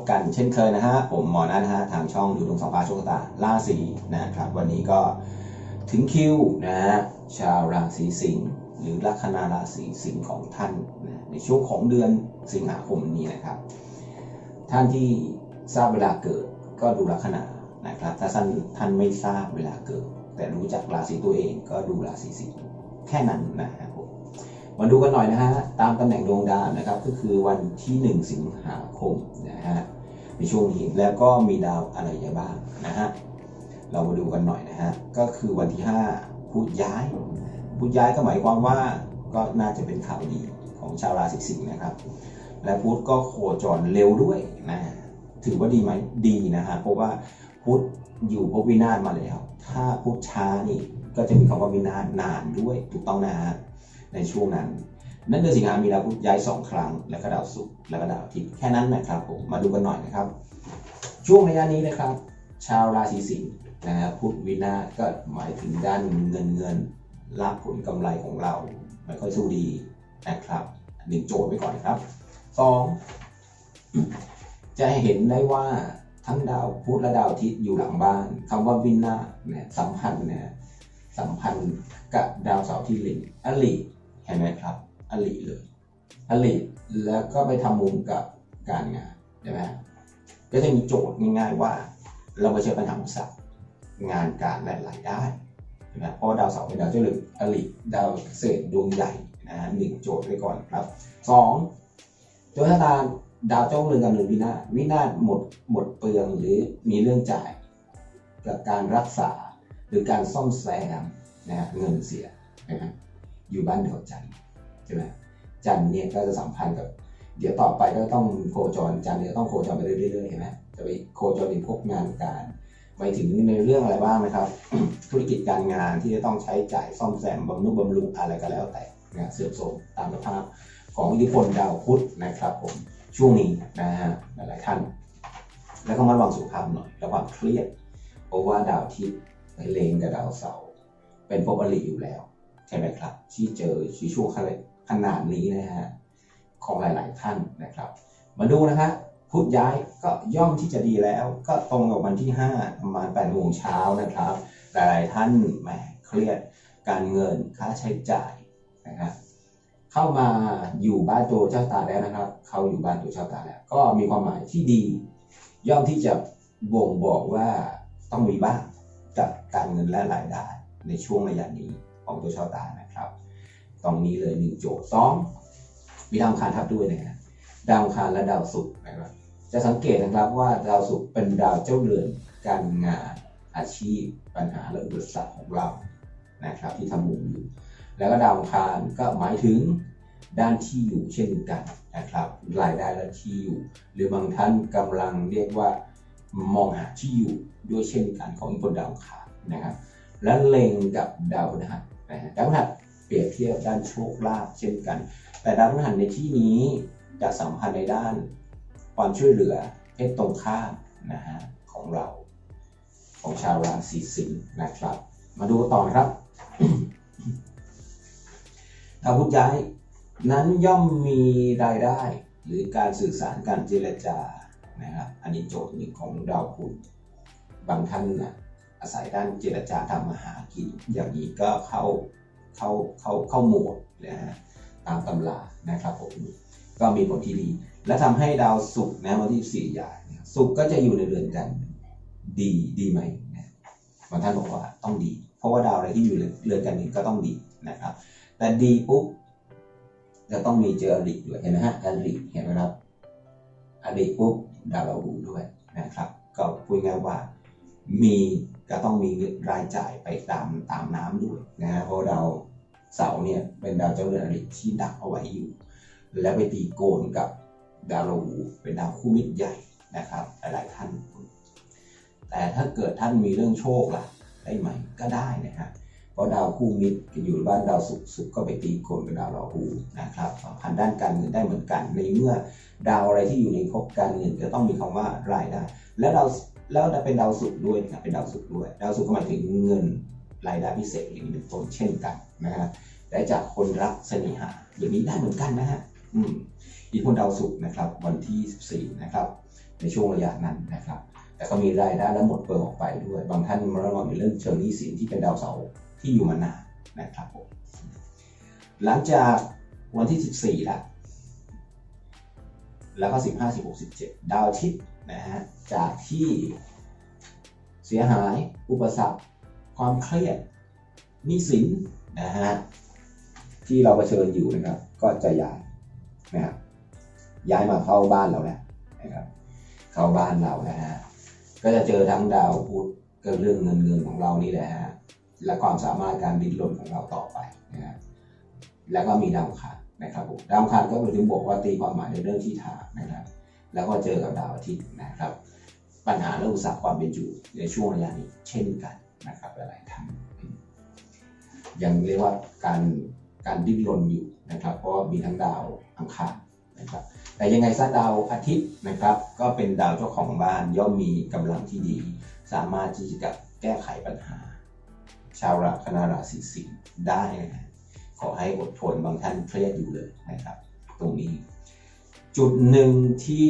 บกันเช่นเคยนะฮะ ผมหมอนัทนะฮะทางช่องดูดวงสองฟ้าโชคตาล่าสีนะครับ วันนี้ก็ถึงคิวนะฮะชาวราศีสิงห์หรือลัคนาราศีสิงห์ของท่านนะในช่วงของเดือนสิงหาคมนี้นะครับ ท่านที่ทราบเวลาเกิดก็ดูลัคนานะครับ ถ้าท่านท่านไม่ทราบเวลาเกิด แต่รู้จักราศีตัวเองก็ดูราศีสิงห์แค่นั้นนะครับผมมาดูกันหน่อยนะฮะ ตามตำแหน่งดวงดาวนะครับ ก็คือวันที่ 1 สิงหาคมนะฮะ ในช่วงนี้แล้วก็มีดาวอะไรบ้างนะฮะเรามาดูกันหน่อยนะฮะก็คือวันที่ 5พุธย้ายพุธย้ายก็หมายความว่าก็น่าจะเป็นข่าวดีของชาวราศีสิงห์นะครับ และพุธก็โคจรเร็วด้วยนะถือว่าดีไหมดีนะฮะเพราะว่าพุธอยู่ภพวินาศมาแล้ว ถ้าพุธช้านี่ก็จะมีคำว่าวินาศนานด้วยถูกต้องนะฮะในช่วงนั้น นั่นเดือสิงหามีดาวพุธย้ายสองครั้ง แล้วก็ดาวศุกร์แล้วก็ดาวอาทิตย์แค่นั้นนะครับผมมาดูกันหน่อยนะครับ ช่วงระยะนี้นะครับ ชาวราศีสิงห์นะฮะพุธวินาศก็หมายถึงด้านเงินเงินรับผลกำไรของเราไม่ค่อยสู้ดีนะครับหนึ่งโจทย์ไว้ก่อนนะครับสองจะเห็นได้ว่าทั้งดาวพุธและดาวอาทิตย์อยู่หลังบ้านคำว่าวินาศเนี่ยสัมพันธ์เนี่ยสัมพันธ์กับดาวเสาร์ที่ลิงอลิเห็นไหมครับ อลิเลยอลิแล้วก็ไปทำมุมกับการงานใช่ไหมก็จะมีโจทย์ง่ายๆว่า เราไปเชิญปัญหาอุปสรรคงานการและรายได้ใช่ไหมเพราะดาวเสาร์เป็นดาวเจ้าเรืออลิดาวเกษตรดวงใหญ่นะฮะหนึ่งโจทย์ไว้ก่อนครับสองตัวชะตาดาวเจ้าเรือนกับหนึ่งวินาศวินาศหมดหมดเปลืองหรือมีเรื่องจ่ายกับการรักษาหรือการซ่อมแซมนะฮะเงินเสียนะฮะอยู่บ้านเดียวจันทร์ ช่ไหมจันเนี่ยก็จะสัมพันธ์กับ เดี๋ยวต่อไปก็ต้องโคจรจันเนี่ยต้องโคจรไปเรื่อยๆเห็นไหมจะไปโคจรในพวกงานการไปถึงในเรื่องอะไรบ้างไหมครับ ธุรกิจการงานที่จะต้องใช้จ่ายซ่อมแซมบำรุงบำรุงอะไรก็แล้วแต่นะเสื่อมโทรมตามสภาพของอิทธิพลดาวพุธนะครับผมช่วงนี้นะฮะหลายๆท่าน แล้วก็มาระวังสุขภาพหน่อยระวังเครียดเพราะว่าดาวทิตย์เลงกับดาวเสาร์เป็นภพอริอยู่แล้ว ใช่ไหมครับ ที่เจอชีช่วงขั้น ขนาดนี้นะฮะของหลาย ๆ ท่านนะครับ มาดูนะฮะพุธย้ายก็ย่อมที่จะดีแล้ว ก็ตรงกับวันที่ 5 ประมาณ8โมงเช้านะครับ หลาย ๆ ท่านแหมเครียดการเงินค่าใช้จ่ายนะครับเข้ามาอยู่บ้านตัวเจ้าตาแล้วนะครับ เขาอยู่บ้านตัวเจ้าตาแล้ว ก็มีความหมายที่ดี ย่อมที่จะบ่งบอกว่าต้องมีบ้างกับการเงินและรายได้ในช่วงระยะนี้ของตัวชาตานะ ตรงนี้เลยหนึ่งโจทย์สองมีดาวคารทับด้วยนะครับดาวคารและดาวศุกร์นะครับจะสังเกตนะครับว่าดาวศุกร์เป็นดาวเจ้าเรือนการงานอาชีพ ปัญหาและอุปสรรคของเรานะครับที่ทำมุมอยู่ แล้วก็ดาวคารก็หมายถึงด้านที่อยู่เช่นกันนะครับรายได้และที่อยู่ หรือบางท่านกำลังเรียกว่ามองหาที่อยู่ด้วยเช่นกันของอิทธิพลดาวคารนะครับและเล็งกับดาวพฤหัสนะฮะดาวพฤหัส เปรียบเทียบด้านโชคลาภเช่นกัน แต่ดาวพฤหัสในที่นี้จะสัมพันธ์ในด้าน ความช่วยเหลือเพศตรงข้ามนะฮะของเรา ของชาวราศีสิงห์นะครับ มาดูต่อครับดาวพุธย้ายนั้นย่อมมีรายได้ หรือการสื่อสารการเจรจานะครับอันนี้โจทย์หนึ่งของดาวพุธบางท่านนะอาศัยด้านเจรจาทำมาหากินอย่างนี้ก็เข้า เข้าเข้าเข้าโหมดนะฮะตามตำรานะครับผมก็มีผลที่ดี และทำให้ดาวศุกร์นะวันที่สี่ใหญ่ศุกร์ก็จะอยู่ในเรือนกันดีดีไหมนะบางท่านบอกว่าต้องดี เพราะว่าดาวอะไรที่อยู่เรือนกันนี้ก็ต้องดีนะครับ แต่ดีปุ๊บจะต้องมีเจออริด้วยเห็นไหมฮะอริเห็นไหมครับอริปุ๊บดาวราหูด้วยนะครับ ก็พูดง่ายว่ามี ก็ต้องมีรายจ่ายไปตามตามน้ำด้วยนะฮะเพราะดาวเสาร์เนี่ยเป็นดาวเจ้าเรือนอริที่ดักเอาไว้อยู่ แล้วไปตีโกนกับดาวราหูเป็นดาวคู่มิตรใหญ่นะครับ หลายๆท่าน แต่ถ้าเกิดท่านมีเรื่องโชคล่ะ ได้ไหมก็ได้นะฮะเพราะดาวคู่มิตรอยู่บ้านดาวศุกร์ศุกก็ไปตีโกนกับดาวราหูนะครับสัมพันธ์ด้านการเงินได้เหมือนกัน ในเมื่อดาวอะไรที่อยู่ในภพการเงินจะต้องมีคำว่ารายได้ แล้วดาว แล้วเป็นดาวศุกร์ด้วยนะเป็นดาวศุกร์ด้วย ดาวศุกร์ก็หมายถึงเงินรายได้พิเศษอย่างนี้เป็นต้นเช่นกันนะฮะได้จากคนรักเสน่หาอย่างนี้ได้เหมือนกันนะฮะอืมอิทธิพลดาวศุกร์นะครับวันที่ 14 นะครับ ในช่วงระยะนั้นนะครับ แต่ก็มีรายได้และหมดเปลืองออกไปด้วย บางท่านมาระวังในเรื่องเชิงหนี้สินที่เป็นดาวเสาร์ที่อยู่มานานนะครับผมหลังจากวันที่ 14ละแล้วก็ 15 16 17 ดาวอาทิตย์ นะฮะจากที่เสียหายอุปสรรค ความเครียดหนี้สินนะฮะที่เราเผชิญอยู่นะครับ ก็จะย้ายนะครับย้ายมาเข้าบ้านเราแล้วนะครับ เข้าบ้านเรานะฮะก็จะเจอทั้งดาวพุธก็เรื่องเงินเงินของเรานี่แหละฮะและความสามารถการดิ้นรนของเราต่อไปนะฮะแล้วก็มีดาวอังคารนะครับผมดาวอังคารก็เป็นถึงบอกว่าตีความหมายในเรื่องที่ทานะครับ แล้วก็เจอกับดาวอาทิตย์นะครับ ปัญหาเรื่องอุตสาหความเป็นอยู่ในช่วงระยะนี้เช่นกันนะครับหลายๆท่านยังเรียกว่าการการดิ้นรนอยู่นะครับ เพราะว่ามีทั้งดาวอังคารนะครับแต่ยังไงซะดาวอาทิตย์นะครับ ก็เป็นดาวเจ้าของบ้านย่อมมีกำลังที่ดี สามารถที่จะแก้ไขปัญหา ชาวราคนาราศีสิงห์ได้นะขอให้อดทนบางท่านเครียดอยู่เลยนะครับ ตรงนี้ จุดหนึ่งที่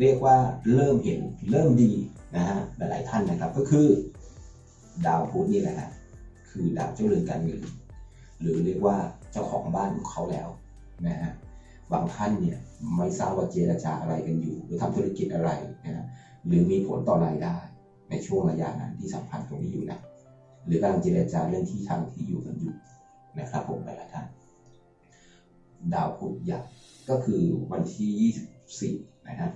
เรียกว่าเริ่มเห็นเริ่มดีนะฮะหลายๆท่านนะครับก็คือ ดาวพุธนี่แหละฮะคือดาวเจ้าเรือนการเงินหรือเรียกว่าเจ้าของบ้านของเขาแล้วนะฮะบางท่านเนี่ยไม่ทราบว่าเจรจาอะไรกันอยู่ หรือทำธุรกิจอะไรนะฮะหรือมีผลต่อรายได้ในช่วงระยะนั้นที่สัมพันธ์ตรงนี้อยู่นะหรือกำลังเจรจาเรื่องที่ทางที่อยู่กันอยู่นะครับผมหลายๆท่าน ดาวพุธใหญ่ก็คือวันที่ 24 นะฮะ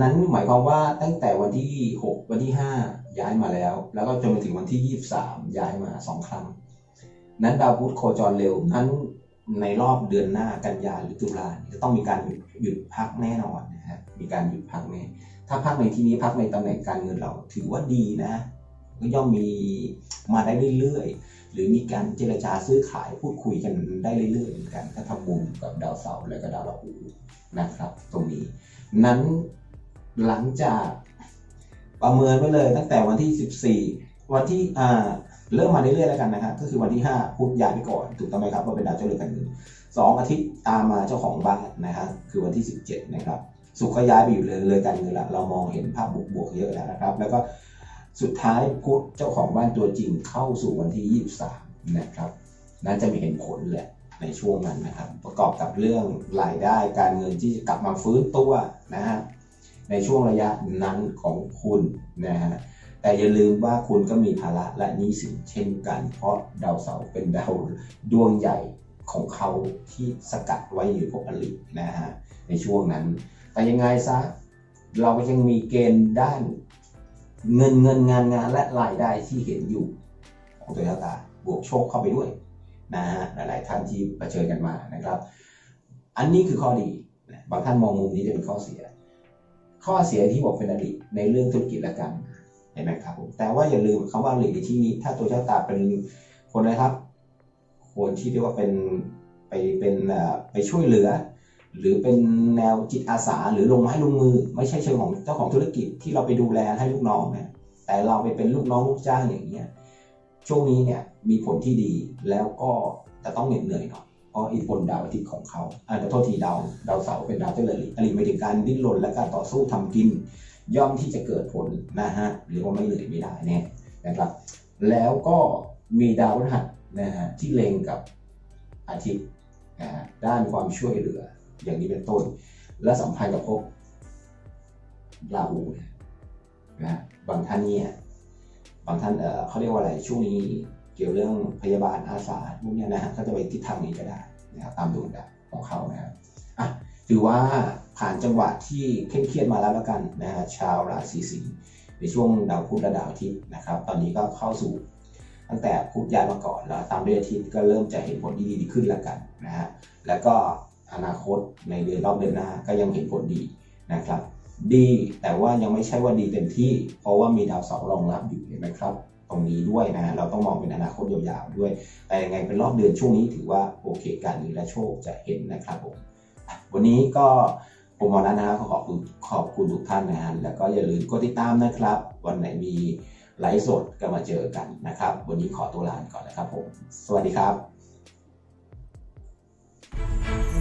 นั้นหมายความว่าตั้งแต่วันที่ 6 วันที่ 5 ย้ายมาแล้ว แล้วก็จนไปถึงวันที่ 23 ย้ายมา 2 ครั้ง นั้นดาวพุธโคจรเร็วนั้นในรอบเดือนหน้ากันยาหรือตุลาจะต้องมีการหยุดพักแน่นอนนะฮะมีการหยุดพักแน่ถ้าพักในที่นี้พักในตำแหน่งการเงินเรา ถือว่าดีนะก็ย่อมมีมาได้เรื่อยๆ หรือมีการเจรจาซื้อขายพูดคุยกันได้เรื่อยๆเหมือนกันถ้าทำมุมกับดาวเสาร์และก็ดาวราหูนะครับ ตรงนี้ นั้นหลังจากประเมินไว้เลยตั้งแต่วันที่ 14 วันที่อ่าเริ่มมาเรื่อยๆแล้วกันนะครับก็คือวันที่5พุธย้ายไปก่อน ถูกต้องไหมครับว่าเป็นดาวเจ้าเรือนการเงินสองอาทิตย์ตามมาเจ้าของบ้านนะฮะคือวันที่ 17 นะครับสุขก็ย้ายไปอยู่เลยเลยการเงินละเรามองเห็นภาพบวกๆเยอะแล้วนะครับ แล้วก็ สุดท้ายพุเจ้าของบ้านตัวจริงเข้าสู่วันที่ 23 นะครับ น่าจะมีเห็นผลแหละในช่วงนั้นนะครับ ประกอบกับเรื่องรายได้การเงินที่จะกลับมาฟื้นตัวนะฮะในช่วงระยะนั้นของคุณนะฮะแต่อย่าลืมว่าคุณก็มีภาระและหนี้สินเช่นกัน เพราะดาวเสาร์เป็นดาวดวงใหญ่ของเขาที่สกัดไว้อยู่ภพอรินะฮะในช่วงนั้น แต่ยังไงซะเราก็ยังมีเกณฑ์ด้าน เงินเงินงานงานและรายได้ที่เห็นอยู่ของตัวตาบวกโชคเข้าไปด้วยนะฮะหลาย ๆ ท่านที่เผชิญกันมานะครับ อันนี้คือข้อดีบางท่านมองมุมนี้จะเป็นข้อเสีย ข้อเสียที่บอกเป็นอดีตในเรื่องธุรกิจและการงานเห็นไหมครับผมแต่ว่าอย่าลืมคำว่าอดีตในที่นี้ ถ้าตัวเจ้าตาเป็นคนนะครับคนที่เรียกว่าเป็นไปเป็นไปช่วยเหลือ หรือเป็นแนวจิตอาสาหรือลงไม้ลงมือ ไม่ใช่เชิงของเจ้าของธุรกิจที่เราไปดูแลให้ลูกน้องนะแต่เราไปเป็นลูกน้องลูกจ้างอย่างเงี้ยช่วงนี้เนี่ยมีผลที่ดีแล้วก็จะต้องเหน็ดเหนื่อยหน่อยเพราะอิทธิพลดาวอาทิตย์ของเขาอาจจะโทษทีดาวดาวเสาร์เป็นดาวเจ้าเรือนอริไม่ถึงการดิ้นรนและการต่อสู้ทำกิน ย่อมที่จะเกิดผลนะฮะหรือว่าไม่เหนื่อยไม่ได้แน่นะครับ แล้วก็มีดาวพฤหัสนะฮะที่เล็งกับอาทิตย์นะฮะด้านความช่วยเหลือ อย่างนี้เป็นต้น และสัมพันธ์กับภพราหูนะฮะบางท่านเนี่ยบางท่านเเขาเรียกว่าอะไรช่วงนี้เกี่ยวเรื่องพยาบาลอาสาพวกนี้นะฮะก็จะไปทิศทางนี้ก็ได้นะครับตามดวงดาวของเขานะครับอะถือว่าผ่านจังหวะที่เคร่งเครียดมาแล้วแล้วกันนะฮะชาวราศีสิงห์ในช่วงดาวพุธและดาวอาทิตย์นะครับ ตอนนี้ก็เข้าสู่ตั้งแต่พุธย้ายมาก่อนแล้วตามด้วยอาทิตย์ก็เริ่มจะเห็นผลที่ดีขึ้นแล้วกันนะฮะแล้วก็ อนาคตในเดือนรอบเดือนหน้าก็ยังเห็นผลดีนะครับ ดีแต่ว่ายังไม่ใช่ว่าดีเต็มที่ เพราะว่ามีดาวเสาร์รองรับอยู่เห็นไหมครับ ตรงนี้ด้วยนะเราต้องมองเป็นอนาคตยาวๆด้วย แต่ยังไงเป็นรอบเดือนช่วงนี้ถือว่าโอเคการเงินและโชคจะเห็นนะครับผมวันนี้ก็ผมมอนั้นนะครับขอบคุณขอบคุณทุกท่านนะฮะแล้วก็อย่าลืมกดติดตามนะครับ วันไหนมีไลฟ์สดก็มาเจอกันนะครับ วันนี้ขอตัวลาก่อนนะครับผม สวัสดีครับ